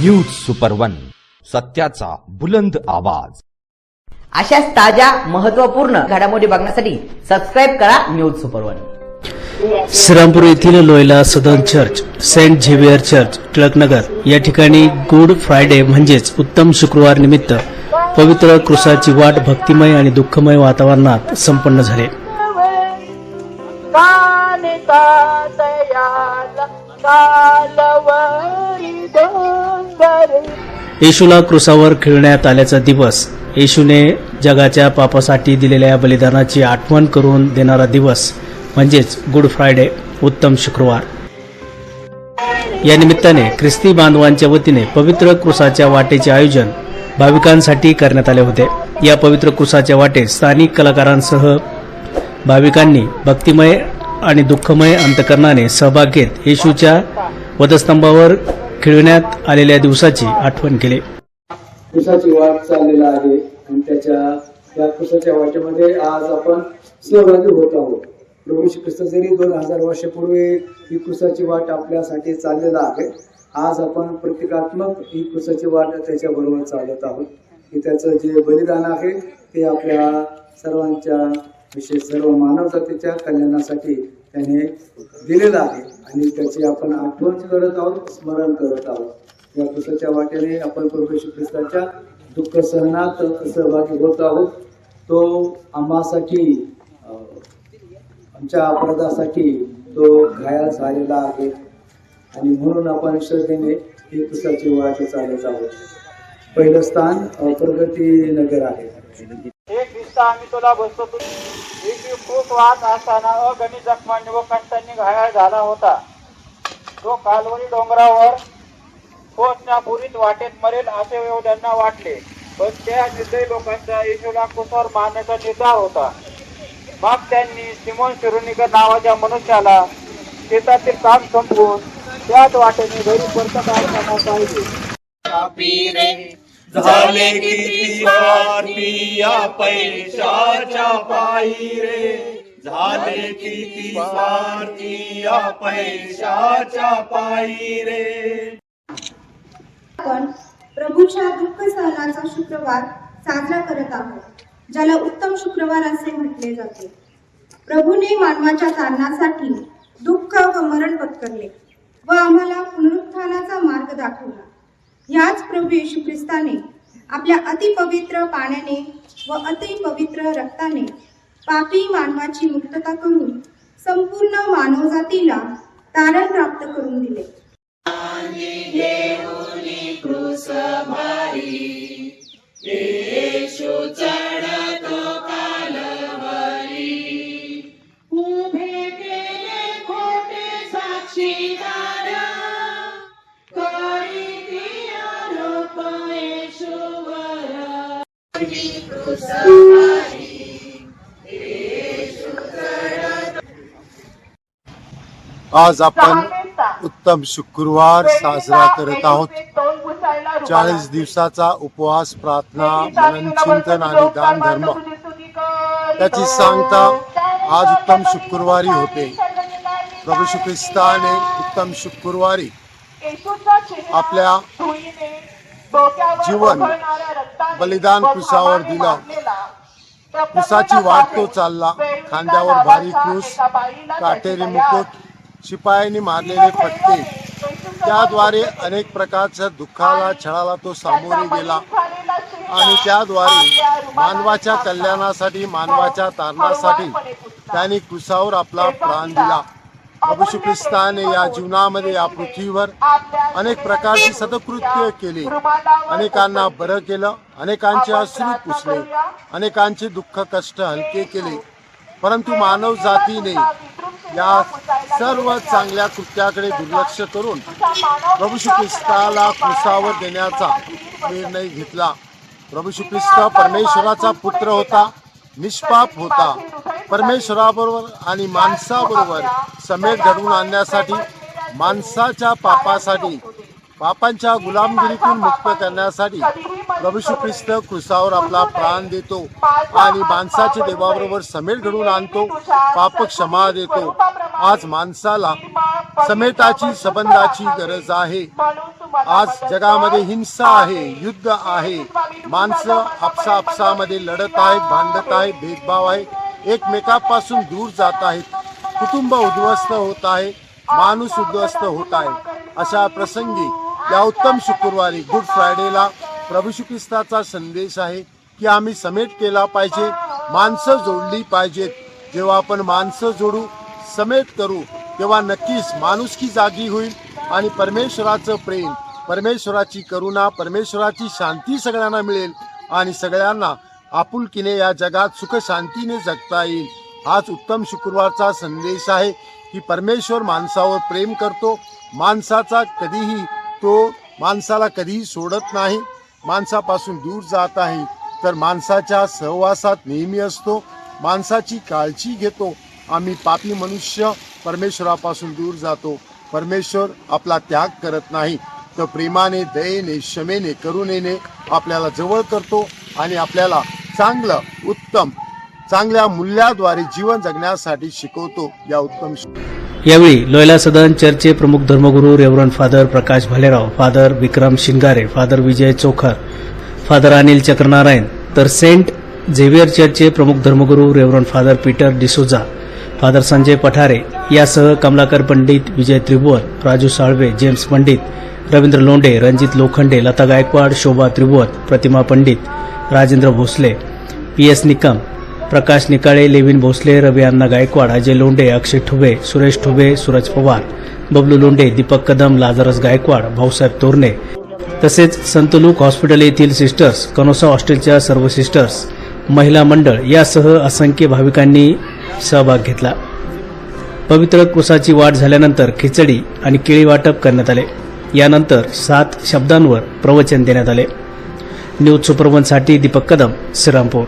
News super one सत्याचा बुलंद आवाज. अशाच ताज्या महत्त्वपूर्ण घडामोडी बघण्यासाठी सबस्क्राईब करा न्यूज सुपर वन श्रीरामपूर येथील Loyola Sadan church saint Xavier church Tilaknagar या ठिकाणी गुड फ्रायडे म्हणजेच उत्तम शुक्रवार निमित्त पवित्र क्रुसाची वाट भक्तिमय आणि दुःखमय वातावरणात संपन्न झाले. येशूला क्रुसावर खेळण्यात आल्याचा दिवस येशूने जगाच्या पापासाठी दिलेल्या बलिदानाची आठवण करून देणारा दिवस म्हणजेच गुड फ्रायडे उत्तम शुक्रवार. या निमित्ताने ख्रिस्ती बांधवांच्या वतीने पवित्र क्रुसाच्या वाटेचे आयोजन भाविकांसाठी करण्यात आले होते. या पवित्र क्रुसाच्या वाटेत स्थानिक कलाकारांसह भाविकांनी भक्तिमय आणि दुःखमय अंतकरणाने सहभाग घेत येशूच्या वधस्तंभावर खेळविण्यात आलेल्या दिवसाची आठवण केली. दिवसाची वाट चाललेला आहे आणि त्याच्या त्या कुसाच्या वाटेमध्ये आज आपण सहभागी होत आहोत. प्रभू श्री ख्रिस्त जरी दोन हजार वर्षापूर्वी ही कुसाची वाट आपल्यासाठी चाललेला आहे आज आपण प्रतिकात्मक ही कुसाची वाट त्याच्या बरोबर चालत आहोत. की त्याचं जे बलिदान आहे ते आपल्या सर्वांच्या विशेष सर्व मानव जातीच्या कल्याणासाठी त्याने दिलेला आहे. आणि त्याची आपण आठवण करत आहोत स्मरण करत आहोत. या पुसाच्या वाट्याने आपण प्रभू ख्रिस्ताच्या दुःख सहनात सहभागी होत आहोत. तो आम्हासाठी आमच्या अपराधासाठी तो घायल झालेला आहे. आणि म्हणून आपण श्रद्धेने ही पुसाची वाट चालत आहोत. पहिलं स्थान प्रगती नगर आहे. दिवसा आम्ही तुला बसतो. एक खूप वाहत असताना अगणित जखमांनी व घायाळ झाला होता. तो कालवरी डोंगरावर पोहोचण्यापूर्वीच वाटेत मरेल असे त्यांना वाटले. पण त्या निर्दयी लोकांचा येशूला कुसावर मारण्याचा निर्धार होता. मग त्यांनी सिमोन शिरुनिकर नावाच्या मनुष्याला शेतातील काम संपवून त्याच वाटेने घरी परत काढताना पाहिजे झाले किती या पैशाच्या पायी रे. झाले किती स्वार्थी या पैशाच्या पायी रे. आपण प्रभूच्या दुःख सहनाचा शुक्रवार साजरा करत आहोत ज्याला उत्तम शुक्रवार असे म्हटले जाते. प्रभूने मानवाच्या तारणासाठी दुःख व मरण पत्करले व आम्हाला पुनरुत्थानाचा मार्ग दाखवला. ह्याच प्रभू येशू ख्रिस्ताने आपल्या अतिपवित्र पाण्याने व अतिपवित्र रक्ताने पापी मानवाची मुक्तता करून संपूर्ण मानवजातीला तारण प्राप्त करून दिले. आज आपण उत्तम शुक्रवार साजरा करत आहोत. चाळीस दिवसाचा उपवास प्रार्थना मनन चिंतन आणि दान धर्म. त्याची सांगता आज उत्तम शुक्रवारी होते. प्रभू श्री ख्रिस्ताने उत्तम शुक्रवारी आपल्या जीवन बलिदान क्रुसावर दिलं. क्रुसाची वाट तो चालला. खांद्यावर भारी क्रूस काटेरी मुकुट शिपायांनी मारलेले फटके. त्याद्वारे अनेक प्रकारच्या दुःखाला छळाला तो सामोरे गेला. आणि त्याद्वारे मानवाच्या कल्याणासाठी मानवाच्या तारणासाठी त्यांनी क्रुसावर आपला प्राण दिला. अभिषेक ख्रिस्ताने या जीवनामध्ये या पृथ्वीवर अनेक प्रकारची सदकृत्य केली. अनेकांना बरं केलं अनेकांचे अश्रू पुसले अनेकांचे दुःख कष्ट हलके केले. परंतु मानव जातीने या सर्व चांगल्या कृत्याकडे दुर्लक्ष करून प्रभू श्री ख्रिस्ताला क्रुसावर देण्याचा निर्णय घेतला. प्रभू ख्रिस्त परमेश्वराचा पुत्र होता निष्पाप होता. परमेश्वराबरोबर आणि माणसाबरोबर समेट घडवून आणण्यासाठी माणसाच्या पापासाठी पापांच्या गुलामगिरीतून मुक्त करण्यासाठी प्रभू ख्रिस्त क्रुसावर आपला प्राण देतो आणि माणसाच्या देवाबरोबर समेट घडवून आणतो पाप क्षमा देतो. आज माणसाला समेटाची संबंधाची गरज आहे. आज जगामध्ये हिंसा आहे युद्ध आहे. माणसं आपसा आपसामध्ये लढत आहेत भांडत आहेत भेदभाव आहे एकमेकापासून दूर जात आहेत. कुटुंब उद्ध्वस्त होत आहे माणूस उद्ध्वस्त होत आहे. अशा प्रसंगी या उत्तम शुक्रवारी गुड फ्रायडेला प्रभू श्री ख्रिस्ताचा संदेश आहे की आम्ही समेट केला पाहिजे माणसं जोडली पाहिजेत. जेव्हा आपण माणसं जोडू समेट करू तेव्हा नक्कीच माणुसकी जागी होईल आणि परमेश्वराचं प्रेम परमेश्वराची करुणा परमेश्वराची शांती सगळ्यांना मिळेल आणि सगळ्यांना आपुलकीने या जगात सुख शांतीने जगता येईल. हाच उत्तम शुक्रवारचा संदेश आहे की परमेश्वर माणसावर प्रेम करतो. माणसाचा कधीही तो माणसाला कधीही सोडत नाही. माणसापासून दूर जात आहे. तर माणसाच्या सहवासात नेहमी असतो. माणसाची काळजी घेतो. आम्ही पापी मनुष्य परमेश्वरापासून दूर जातो. परमेश्वर आपला त्याग करत नाही. तर प्रेमाने दयेने क्षमेने करुणेने आपल्याला जवळ करतो आणि आपल्याला चांगलं उत्तम चांगल्या मूल्याद्वारे जीवन जगण्यासाठी शिकवतो या उत्तम यावेळी लोयला सदन चर्चचे प्रमुख धर्मगुरू reverend father Prakash Bhalerao father Vikram Shingare father Vijay Chokhar father Anil Chakranarayan तर सेंट झेवियर चर्चचे प्रमुख धर्मगुरू reverend father Peter D'Souza father Sanjay Pathare यासह Kamalakar Pandit Vijay Tribhuvan Raju Salve James Pandit Ravindra Londhe Ranjit Lokhande Lata Gaikwad Shobha Tribhuvan Pratima Pandit Rajendra Bhosale P S Nikam Prakash Nikale Levin Bhosale Ravi Anna Gaikwad Ajay Londhe Akshay Thube Suresh Thube Suraj Pawar Bablu Londhe Deepak Kadam Lazarus Gaikwad Bhausaheb Torane. तसेच saint luke hospital येथील sisters कनोसा हॉस्टेलच्या सर्व sisters महिला मंडळ यासह असंख्य भाविकांनी सहभाग घेतला. पवित्र कुसाची वाट झाल्यानंतर खिचडी आणि केळी वाटप करण्यात आले. यानंतर सात शब्दांवर प्रवचन देण्यात आले. न्यूज सुपरवनसाठी दीपक कदम श्रीरामपूर.